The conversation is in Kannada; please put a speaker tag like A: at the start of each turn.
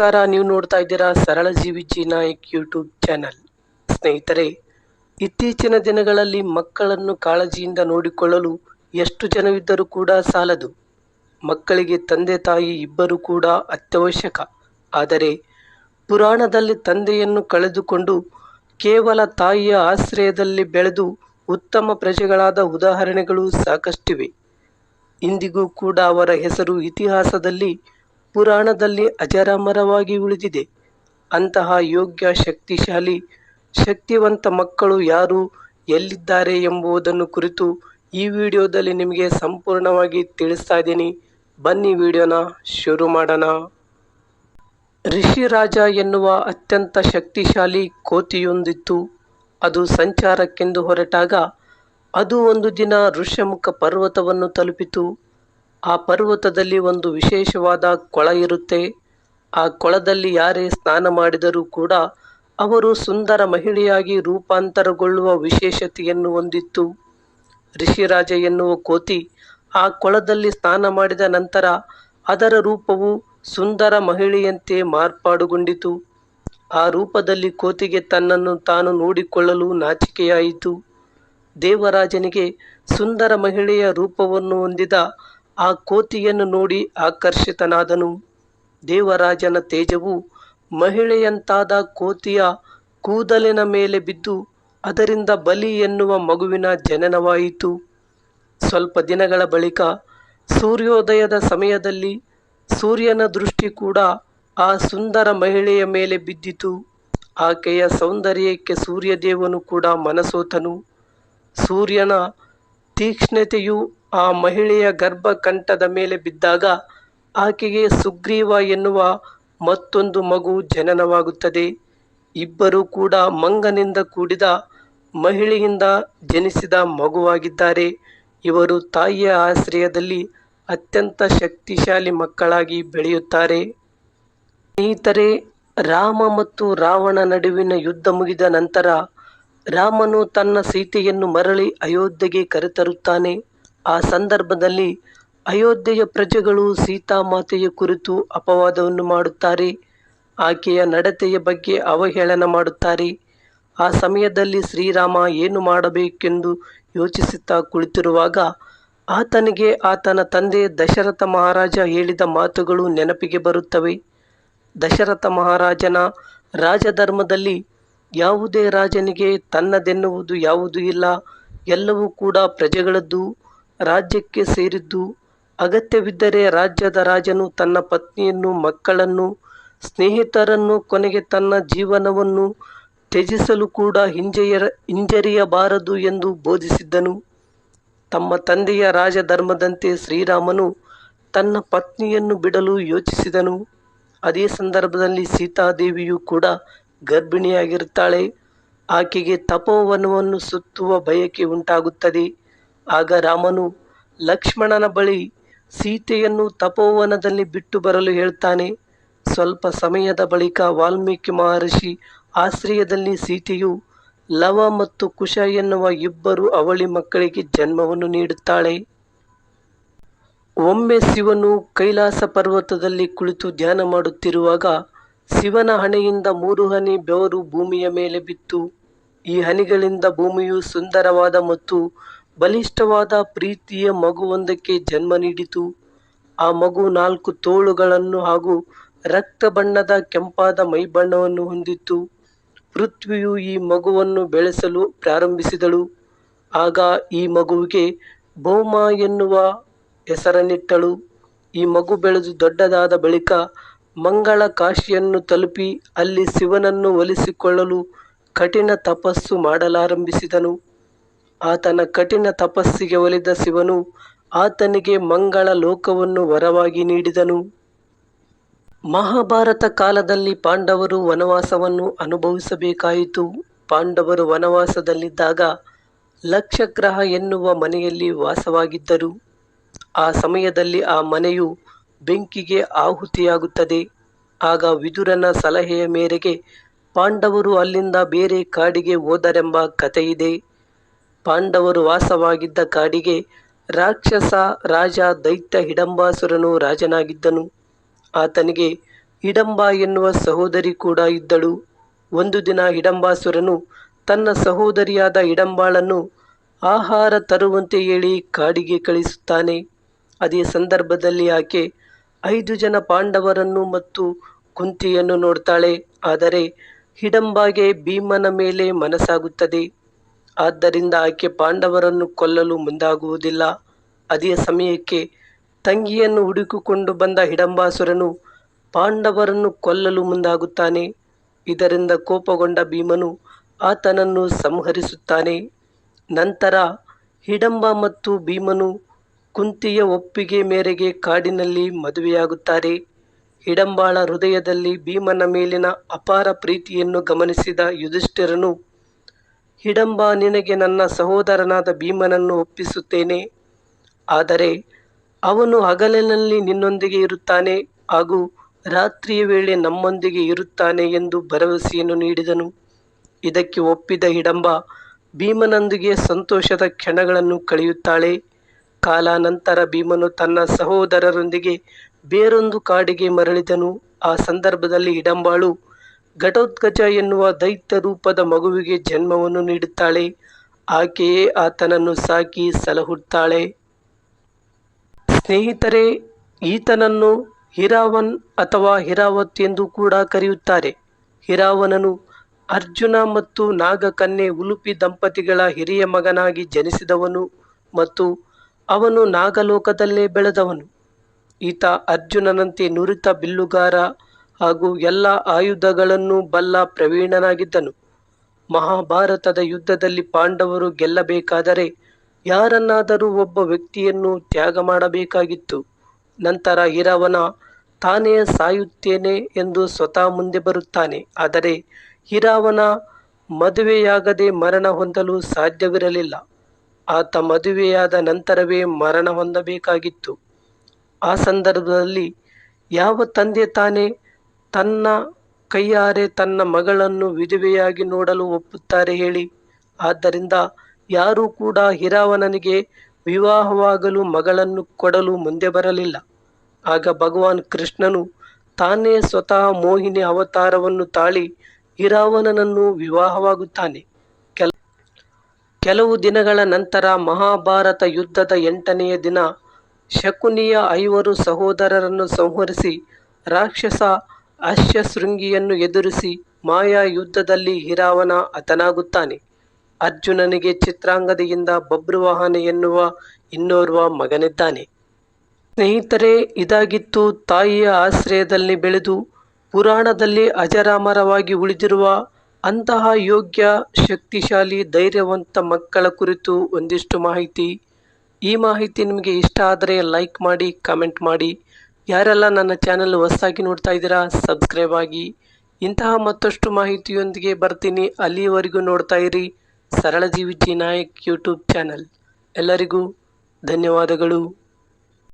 A: ನಮಸ್ಕಾರ. ನೀವು ನೋಡ್ತಾ ಇದ್ದೀರಾ ಸರಳ ಜೀವಿ ಜಿ ನಾಯಕ್ ಯೂಟ್ಯೂಬ್ ಚಾನಲ್ ಸ್ನೇಹಿತರೆ, ಇತ್ತೀಚಿನ ದಿನಗಳಲ್ಲಿ ಮಕ್ಕಳನ್ನು ಕಾಳಜಿಯಿಂದ ನೋಡಿಕೊಳ್ಳಲು ಎಷ್ಟು ಜನವಿದ್ದರೂ ಕೂಡ ಸಾಲದು. ಮಕ್ಕಳಿಗೆ ತಂದೆ ತಾಯಿ ಇಬ್ಬರು ಕೂಡ ಅತ್ಯವಶ್ಯಕ. ಆದರೆ, ಪುರಾಣದಲ್ಲಿ ತಂದೆಯನ್ನು ಕಳೆದುಕೊಂಡು ಕೇವಲ ತಾಯಿಯ ಆಶ್ರಯದಲ್ಲಿ ಬೆಳೆದು ಉತ್ತಮ ಪ್ರಜೆಗಳಾದ ಉದಾಹರಣೆಗಳು ಸಾಕಷ್ಟಿವೆ. ಇಂದಿಗೂ ಕೂಡ ಅವರ ಹೆಸರು ಇತಿಹಾಸದಲ್ಲಿ ಪುರಾಣದಲ್ಲಿ ಅಜರಾಮರವಾಗಿ ಉಳಿದಿದೆ. ಅಂತಹ ಯೋಗ್ಯ, ಶಕ್ತಿಶಾಲಿ, ಶಕ್ತಿವಂತ ಮಕ್ಕಳು ಯಾರು, ಎಲ್ಲಿದ್ದಾರೆ ಎಂಬುದನ್ನು ಕುರಿತು ಈ ವಿಡಿಯೋದಲ್ಲಿ ನಿಮಗೆ ಸಂಪೂರ್ಣವಾಗಿ ತಿಳಿಸ್ತಾ ಇದ್ದೀನಿ. ಬನ್ನಿ ವಿಡಿಯೋನ ಶುರು ಮಾಡೋಣ. ಋಷಿರಾಜ ಎನ್ನುವ ಅತ್ಯಂತ ಶಕ್ತಿಶಾಲಿ ಕೋತಿಯೊಂದಿತ್ತು. ಅದು ಸಂಚಾರಕ್ಕೆಂದು ಹೊರಟಾಗ ಅದು ಒಂದು ದಿನ ಋಷ್ಯಮುಖ ಪರ್ವತವನ್ನು ತಲುಪಿತು. ಆ ಪರ್ವತದಲ್ಲಿ ಒಂದು ವಿಶೇಷವಾದ ಕೊಳ ಇರುತ್ತೆ. ಆ ಕೊಳದಲ್ಲಿ ಯಾರೇ ಸ್ನಾನ ಮಾಡಿದರೂ ಕೂಡ ಅವರು ಸುಂದರ ಮಹಿಳೆಯಾಗಿ ರೂಪಾಂತರಗೊಳ್ಳುವ ವಿಶೇಷತೆಯನ್ನು ಹೊಂದಿತ್ತು. ಋಷಿರಾಜ ಎನ್ನುವ ಕೋತಿ ಆ ಕೊಳದಲ್ಲಿ ಸ್ನಾನ ಮಾಡಿದ ನಂತರ ಅದರ ರೂಪವು ಸುಂದರ ಮಹಿಳೆಯಂತೆ ಮಾರ್ಪಾಡುಗೊಂಡಿತು. ಆ ರೂಪದಲ್ಲಿ ಕೋತಿಗೆ ತನ್ನನ್ನು ತಾನು ನೋಡಿಕೊಳ್ಳಲು ನಾಚಿಕೆಯಾಯಿತು. ದೇವರಾಜನಿಗೆ ಸುಂದರ ಮಹಿಳೆಯ ರೂಪವನ್ನು ಹೊಂದಿದ ಆ ಕೋತಿಯನ್ನು ನೋಡಿ ಆಕರ್ಷಿತನಾದನು. ದೇವರಾಜನ ತೇಜವು ಮಹಿಳೆಯಂತಾದ ಕೋತಿಯ ಕೂದಲಿನ ಮೇಲೆ ಬಿದ್ದು ಅದರಿಂದ ಬಲಿ ಎನ್ನುವ ಮಗುವಿನ ಜನನವಾಯಿತು. ಸ್ವಲ್ಪ ದಿನಗಳ ಬಳಿಕ ಸೂರ್ಯೋದಯದ ಸಮಯದಲ್ಲಿ ಸೂರ್ಯನ ದೃಷ್ಟಿ ಕೂಡ ಆ ಸುಂದರ ಮಹಿಳೆಯ ಮೇಲೆ ಬಿದ್ದಿತು. ಆಕೆಯ ಸೌಂದರ್ಯಕ್ಕೆ ಸೂರ್ಯದೇವನು ಕೂಡ ಮನಸೋತನು. ಸೂರ್ಯನ ತೀಕ್ಷ್ಣತೆಯು ಆ ಮಹಿಳೆಯ ಗರ್ಭಕಂಠದ ಮೇಲೆ ಬಿದ್ದಾಗ ಆಕೆಗೆ ಸುಗ್ರೀವ ಎನ್ನುವ ಮತ್ತೊಂದು ಮಗು ಜನನವಾಗುತ್ತದೆ. ಇಬ್ಬರೂ ಕೂಡ ಮಂಗನಿಂದ ಕೂಡಿದ ಮಹಿಳೆಯಿಂದ ಜನಿಸಿದ ಮಗುವಾಗಿದ್ದಾರೆ. ಇವರು ತಾಯಿಯ ಆಶ್ರಯದಲ್ಲಿ ಅತ್ಯಂತ ಶಕ್ತಿಶಾಲಿ ಮಕ್ಕಳಾಗಿ ಬೆಳೆಯುತ್ತಾರೆ. ಸ್ನೇಹಿತರೆ, ರಾಮ ಮತ್ತು ರಾವಣ ನಡುವಿನ ಯುದ್ಧ ಮುಗಿದ ನಂತರ ರಾಮನು ತನ್ನ ಸೀತೆಯನ್ನು ಮರಳಿ ಅಯೋಧ್ಯೆಗೆ ಕರೆತರುತ್ತಾನೆ. ಆ ಸಂದರ್ಭದಲ್ಲಿ ಅಯೋಧ್ಯೆಯ ಪ್ರಜೆಗಳು ಸೀತಾಮಾತೆಯ ಕುರಿತು ಅಪವಾದವನ್ನು ಮಾಡುತ್ತಾರೆ. ಆಕೆಯ ನಡತೆಯ ಬಗ್ಗೆ ಅವಹೇಳನ ಮಾಡುತ್ತಾರೆ. ಆ ಸಮಯದಲ್ಲಿ ಶ್ರೀರಾಮ ಏನು ಮಾಡಬೇಕೆಂದು ಯೋಚಿಸುತ್ತಾ ಕುಳಿತಿರುವಾಗ ಆತನಿಗೆ ಆತನ ತಂದೆ ದಶರಥ ಮಹಾರಾಜ ಹೇಳಿದ ಮಾತುಗಳು ನೆನಪಿಗೆ ಬರುತ್ತವೆ. ದಶರಥ ಮಹಾರಾಜನ ರಾಜಧರ್ಮದಲ್ಲಿ ಯಾವುದೇ ರಾಜನಿಗೆ ತನ್ನದೆನ್ನುವುದು ಯಾವುದೂ ಇಲ್ಲ. ಎಲ್ಲವೂ ಕೂಡ ಪ್ರಜೆಗಳದ್ದು. ರಾಜ್ಯಕ್ಕೆ ಸೇರಿದ್ದು. ಅಗತ್ಯವಿದ್ದರೆ ರಾಜ್ಯದ ರಾಜನು ತನ್ನ ಪತ್ನಿಯನ್ನು, ಮಕ್ಕಳನ್ನು, ಸ್ನೇಹಿತರನ್ನು, ಕೊನೆಗೆ ತನ್ನ ಜೀವನವನ್ನು ತ್ಯಜಿಸಲು ಕೂಡ ಹಿಂಜೆಯರ, ಹಿಂಜರಿಯಬಾರದು ಎಂದು ಬೋಧಿಸಿದ್ದನು. ತಮ್ಮ ತಂದೆಯ ರಾಜಧರ್ಮದಂತೆ ಶ್ರೀರಾಮನು ತನ್ನ ಪತ್ನಿಯನ್ನು ಬಿಡಲು ಯೋಚಿಸಿದನು. ಅದೇ ಸಂದರ್ಭದಲ್ಲಿ ಸೀತಾದೇವಿಯು ಕೂಡ ಗರ್ಭಿಣಿಯಾಗಿರುತ್ತಾಳೆ. ಆಕೆಗೆ ತಪೋವನವನ್ನು ಸುತ್ತುವ ಬಯಕೆ ಉಂಟಾಗುತ್ತದೆ. ಆಗ ರಾಮನು ಲಕ್ಷ್ಮಣನ ಬಳಿ ಸೀತೆಯನ್ನು ತಪೋವನದಲ್ಲಿ ಬಿಟ್ಟು ಬರಲು ಹೇಳ್ತಾನೆ. ಸ್ವಲ್ಪ ಸಮಯದ ಬಳಿಕ ವಾಲ್ಮೀಕಿ ಮಹರ್ಷಿ ಆಶ್ರಯದಲ್ಲಿ ಸೀತೆಯು ಲವ ಮತ್ತು ಕುಶ ಎನ್ನುವ ಇಬ್ಬರು ಅವಳಿ ಮಕ್ಕಳಿಗೆ ಜನ್ಮವನ್ನು ನೀಡುತ್ತಾಳೆ. ಒಮ್ಮೆ ಶಿವನು ಕೈಲಾಸ ಪರ್ವತದಲ್ಲಿ ಕುಳಿತು ಧ್ಯಾನ ಮಾಡುತ್ತಿರುವಾಗ ಶಿವನ ಹಣೆಯಿಂದ ಮೂರು ಹನಿ ಬೆವರು ಭೂಮಿಯ ಮೇಲೆ ಬಿತ್ತು. ಈ ಹನಿಗಳಿಂದ ಭೂಮಿಯು ಸುಂದರವಾದ ಮತ್ತು ಬಲಿಷ್ಠವಾದ ಪ್ರೀತಿಯ ಮಗುವೊಂದಕ್ಕೆ ಜನ್ಮ ನೀಡಿತು. ಆ ಮಗು ನಾಲ್ಕು ತೋಳುಗಳನ್ನು ಹಾಗೂ ರಕ್ತ ಬಣ್ಣದ ಕೆಂಪಾದ ಮೈಬಣ್ಣವನ್ನು ಹೊಂದಿತ್ತು. ಪೃಥ್ವಿಯು ಈ ಮಗುವನ್ನು ಬೆಳೆಸಲು ಪ್ರಾರಂಭಿಸಿದಳು. ಆಗ ಈ ಮಗುವಿಗೆ ಭೌಮ ಎನ್ನುವ ಹೆಸರನ್ನಿಟ್ಟಳು. ಈ ಮಗು ಬೆಳೆದು ದೊಡ್ಡದಾದ ಬಳಿಕ ಮಂಗಳ ಕಾಶಿಯನ್ನು ತಲುಪಿ ಅಲ್ಲಿ ಶಿವನನ್ನು ಒಲಿಸಿಕೊಳ್ಳಲು ಕಠಿಣ ತಪಸ್ಸು ಮಾಡಲಾರಂಭಿಸಿದನು. ಆತನ ಕಠಿಣ ತಪಸ್ಸಿಗೆ ಒಲಿದ ಶಿವನು ಆತನಿಗೆ ಮಂಗಳ ಲೋಕವನ್ನು ವರವಾಗಿ ನೀಡಿದನು. ಮಹಾಭಾರತ ಕಾಲದಲ್ಲಿ ಪಾಂಡವರು ವನವಾಸವನ್ನು ಅನುಭವಿಸಬೇಕಾಯಿತು. ಪಾಂಡವರು ವನವಾಸದಲ್ಲಿದ್ದಾಗ ಲಕ್ಷಗ್ರಹ ಎನ್ನುವ ಮನೆಯಲ್ಲಿ ವಾಸವಾಗಿದ್ದರು. ಆ ಸಮಯದಲ್ಲಿ ಆ ಮನೆಯು ಬೆಂಕಿಗೆ ಆಹುತಿಯಾಗುತ್ತದೆ. ಆಗ ವಿದುರನ ಸಲಹೆಯ ಮೇರೆಗೆ ಪಾಂಡವರು ಅಲ್ಲಿಂದ ಬೇರೆ ಕಾಡಿಗೆ ಹೋದರೆಂಬ ಕಥೆಯಿದೆ. ಪಾಂಡವರು ವಾಸವಾಗಿದ್ದ ಕಾಡಿಗೆ ರಾಕ್ಷಸ ರಾಜ ದೈತ್ಯ ಹಿಡಂಬಾಸುರನು ರಾಜನಾಗಿದ್ದನು. ಆತನಿಗೆ ಹಿಡಂಬ ಎನ್ನುವ ಸಹೋದರಿ ಕೂಡ ಇದ್ದಳು. ಒಂದು ದಿನ ಹಿಡಂಬಾಸುರನು ತನ್ನ ಸಹೋದರಿಯಾದ ಹಿಡಂಬಾಳನ್ನು ಆಹಾರ ತರುವಂತೆ ಹೇಳಿ ಕಾಡಿಗೆ ಕಳಿಸುತ್ತಾನೆ. ಅದೇ ಸಂದರ್ಭದಲ್ಲಿ ಆಕೆ ಐದು ಜನ ಪಾಂಡವರನ್ನು ಮತ್ತು ಕುಂತಿಯನ್ನು ನೋಡ್ತಾಳೆ. ಆದರೆ ಹಿಡಂಬಾಗೆ ಭೀಮನ ಮೇಲೆ ಮನಸ್ಸಾಗುತ್ತದೆ. ಆದ್ದರಿಂದ ಆಕೆ ಪಾಂಡವರನ್ನು ಕೊಲ್ಲಲು ಮುಂದಾಗುವುದಿಲ್ಲ. ಅದೇ ಸಮಯಕ್ಕೆ ತಂಗಿಯನ್ನು ಹುಡುಕಿಕೊಂಡು ಬಂದ ಹಿಡಂಬಾಸುರನು ಪಾಂಡವರನ್ನು ಕೊಲ್ಲಲು ಮುಂದಾಗುತ್ತಾನೆ. ಇದರಿಂದ ಕೋಪಗೊಂಡ ಭೀಮನು ಆತನನ್ನು ಸಂಹರಿಸುತ್ತಾನೆ. ನಂತರ ಹಿಡಂಬ ಮತ್ತು ಭೀಮನು ಕುಂತಿಯ ಒಪ್ಪಿಗೆ ಮೇರೆಗೆ ಕಾಡಿನಲ್ಲಿ ಮದುವೆಯಾಗುತ್ತಾರೆ. ಹಿಡಂಬಾಳ ಹೃದಯದಲ್ಲಿ ಭೀಮನ ಮೇಲಿನ ಅಪಾರ ಪ್ರೀತಿಯನ್ನು ಗಮನಿಸಿದ ಯುಧಿಷ್ಠಿರನು ಹಿಡಂಬ, ನಿನಗೆ ನನ್ನ ಸಹೋದರನಾದ ಭೀಮನನ್ನು ಒಪ್ಪಿಸುತ್ತೇನೆ. ಆದರೆ ಅವನು ಹಗಲಿನಲ್ಲಿ ನಿನ್ನೊಂದಿಗೆ ಇರುತ್ತಾನೆ ಹಾಗೂ ರಾತ್ರಿಯ ವೇಳೆ ನಮ್ಮೊಂದಿಗೆ ಇರುತ್ತಾನೆ ಎಂದು ಭರವಸೆಯನ್ನು ನೀಡಿದನು. ಇದಕ್ಕೆ ಒಪ್ಪಿದ ಹಿಡಂಬ ಭೀಮನೊಂದಿಗೆ ಸಂತೋಷದ ಕ್ಷಣಗಳನ್ನು ಕಳೆಯುತ್ತಾಳೆ. ಕಾಲಾನಂತರ ಭೀಮನು ತನ್ನ ಸಹೋದರರೊಂದಿಗೆ ಬೇರೊಂದು ಕಾಡಿಗೆ ಮರಳಿದನು. ಆ ಸಂದರ್ಭದಲ್ಲಿ ಹಿಡಂಬಾಳು ಘಟೋತ್ಕಚ ಎನ್ನುವ ದೈತ್ಯ ರೂಪದ ಮಗುವಿಗೆ ಜನ್ಮವನ್ನು ನೀಡುತ್ತಾಳೆ. ಆಕೆಯೇ ಆತನನ್ನು ಸಾಕಿ ಸಲಹುತ್ತಾಳೆ. ಸ್ನೇಹಿತರೆ, ಈತನನ್ನು ಹಿರಾವನ್ ಅಥವಾ ಹಿರಾವತ್ ಎಂದು ಕೂಡ ಕರೆಯುತ್ತಾರೆ. ಹಿರಾವನನು ಅರ್ಜುನ ಮತ್ತು ನಾಗಕನ್ಯೆ ಉಲುಪಿ ದಂಪತಿಗಳ ಹಿರಿಯ ಮಗನಾಗಿ ಜನಿಸಿದವನು ಮತ್ತು ಅವನು ನಾಗಲೋಕದಲ್ಲೇ ಬೆಳೆದವನು. ಈತ ಅರ್ಜುನನಂತೆ ನುರಿತ ಬಿಲ್ಲುಗಾರ ಹಾಗೂ ಎಲ್ಲ ಆಯುಧಗಳನ್ನು ಬಲ್ಲ ಪ್ರವೀಣನಾಗಿದ್ದನು. ಮಹಾಭಾರತದ ಯುದ್ಧದಲ್ಲಿ ಪಾಂಡವರು ಗೆಲ್ಲಬೇಕಾದರೆ ಯಾರನ್ನಾದರೂ ಒಬ್ಬ ವ್ಯಕ್ತಿಯನ್ನು ತ್ಯಾಗ ಮಾಡಬೇಕಾಗಿತ್ತು. ನಂತರ ಹಿರವನ, ತಾನೇ ಸಾಯುತ್ತೇನೆ ಎಂದು ಸ್ವತಃ ಮುಂದೆ ಬರುತ್ತಾನೆ. ಆದರೆ ಹಿರಾವನ ಮದುವೆಯಾಗದೆ ಮರಣ ಹೊಂದಲು ಸಾಧ್ಯವಿರಲಿಲ್ಲ. ಆತ ಮದುವೆಯಾದ ನಂತರವೇ ಮರಣ ಹೊಂದಬೇಕಾಗಿತ್ತು. ಆ ಸಂದರ್ಭದಲ್ಲಿ ಯಾವ ತಂದೆ ತಾನೇ ತನ್ನ ಕೈಯಾರೆ ತನ್ನ ಮಗಳನ್ನು ವಿಧವೆಯಾಗಿ ನೋಡಲು ಒಪ್ಪುತ್ತಾರೆ ಹೇಳಿ. ಆದ್ದರಿಂದ ಯಾರೂ ಕೂಡ ಹಿರಾವಣನಿಗೆ ವಿವಾಹವಾಗಲು ಮಗಳನ್ನು ಕೊಡಲು ಮುಂದೆ ಬರಲಿಲ್ಲ. ಆಗ ಭಗವಾನ್ ಕೃಷ್ಣನು ತಾನೇ ಸ್ವತಃ ಮೋಹಿನಿ ಅವತಾರವನ್ನು ತಾಳಿ ಹಿರಾವಣನನ್ನು ವಿವಾಹವಾಗುತ್ತಾನೆ. ಕೆಲ ಕೆಲವು ದಿನಗಳ ನಂತರ ಮಹಾಭಾರತ ಯುದ್ಧದ ಎಂಟನೆಯ ದಿನ ಶಕುನಿಯ ಐವರು ಸಹೋದರರನ್ನು ಸಂಹರಿಸಿ ರಾಕ್ಷಸ ಅಶ್ವಶೃಂಗಿಯನ್ನು ಎದುರಿಸಿ ಮಾಯಾ ಯುದ್ಧದಲ್ಲಿ ಹಿರಾವನ ಹತನಾಗುತ್ತಾನೆ. ಅರ್ಜುನನಿಗೆ ಚಿತ್ರಾಂಗದೆಯಿಂದ ಬಬ್ರುವಾಹನ ಎನ್ನುವ ಇನ್ನೋರ್ವ ಮಗನಿದ್ದಾನೆ. ಸ್ನೇಹಿತರೆ, ಇದಾಗಿತ್ತು ತಾಯಿಯ ಆಶ್ರಯದಲ್ಲಿ ಬೆಳೆದು ಪುರಾಣದಲ್ಲಿ ಅಜರಾಮರವಾಗಿ ಉಳಿದಿರುವ ಅಂತಹ ಯೋಗ್ಯ, ಶಕ್ತಿಶಾಲಿ, ಧೈರ್ಯವಂತ ಮಕ್ಕಳ ಕುರಿತು ಒಂದಿಷ್ಟು ಮಾಹಿತಿ. ಈ ಮಾಹಿತಿ ನಿಮಗೆ ಇಷ್ಟ ಆದರೆ ಲೈಕ್ ಮಾಡಿ, ಕಮೆಂಟ್ ಮಾಡಿ. ಯಾರೆಲ್ಲ ನನ್ನ ಚಾನೆಲ್ ಹೊಸ್ದಾಗಿ ನೋಡ್ತಾ ಇದ್ದೀರಾ ಸಬ್ಸ್ಕ್ರೈಬ್ ಆಗಿ. ಇಂತಹ ಮತ್ತಷ್ಟು ಮಾಹಿತಿಯೊಂದಿಗೆ ಬರ್ತೀನಿ. ಅಲ್ಲಿಯವರೆಗೂ ನೋಡ್ತಾ ಇರಿ ಸರಳ ಜೀವಿ ಜಿ ನಾಯಕ್ ಯೂಟ್ಯೂಬ್ ಚಾನಲ್ ಎಲ್ಲರಿಗೂ ಧನ್ಯವಾದಗಳು.